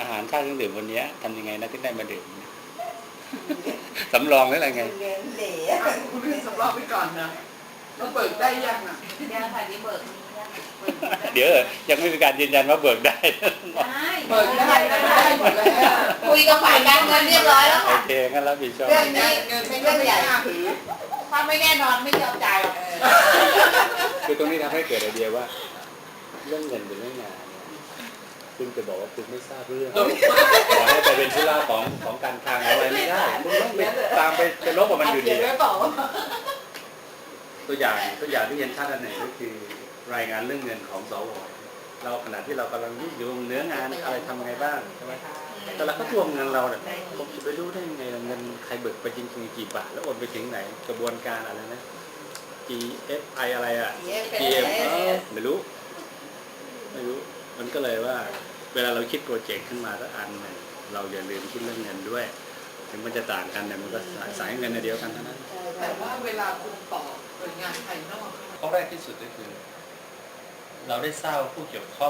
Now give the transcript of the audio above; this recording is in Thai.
อาหารค่าเครื่องดื่มวันเนี้ยทำยังไงนะถึงได้มาดื่มสำรองหรืออะไรไงเงินเหลอะคุณเรียนสำรองไปก่อนนะเราเบิกได้ยังอะยังค่ะที่เบิกนี้ยังเบิกได้เดี๋ยวยังไม่มีการยืนยันว่าเบิกได้ได้เบิกได้นะได้หมดแล้วคุยกับฝ่ายการเงินเรียบร้อยแล้วโอค่ะเคงั้นรับผิดชอบเรื่องนี้เงินไม่เรื่องใหญ่ถือถ้าไม่แน่นอนไม่ยอมจ่ายหรอกคือตรงนี้ทำให้เกิดไอเดียว่า เรื่องเงินเป็นเรื่องงานเนี่ย คุณจะบอกว่าคุณไม่ทราบเรื่องขอให้ไปเป็นธุระของของการคลังอะไรไม่ได้คุณต้องไปตามไปไปลบกับมันอยู่ดีเขียนไว้เปล่าตัวอย่างตัวอย่างที่เห็นชัดอันไหนก็คือ รายงานเรื่องเงินของสวเราขณะที่เรากำลังยุ่งอยู่เนื้องานอะไรทำไงบ้างใช่ไหมแต่เราก็ทวงเงินเราเนี่ยผมจะไปรู้ได้ยังไงล่ะเงินใครเบิกไปจริงๆกี่บาทแล้วโอนไปถึงไหนกระบวนการอะไรนะ GFI อะไรอะ GM เออไม่รู้ ไม่รู้ มันก็เลยว่า เวลาเราคิดโปรเจกต์ขึ้นมาสักอันหนึ่งเราอย่าลืมคิดเรื่องเงินด้วย ถึงมันจะต่างกันแต่มันก็สายสายเงินในเดียวกันเท่านั้น แต่ว่าเวลาคุณต่อหน่วยงานภายนอก ข้อแรกที่สุดก็คือ เราได้ทราบว่าผู้เกี่ยวข้อง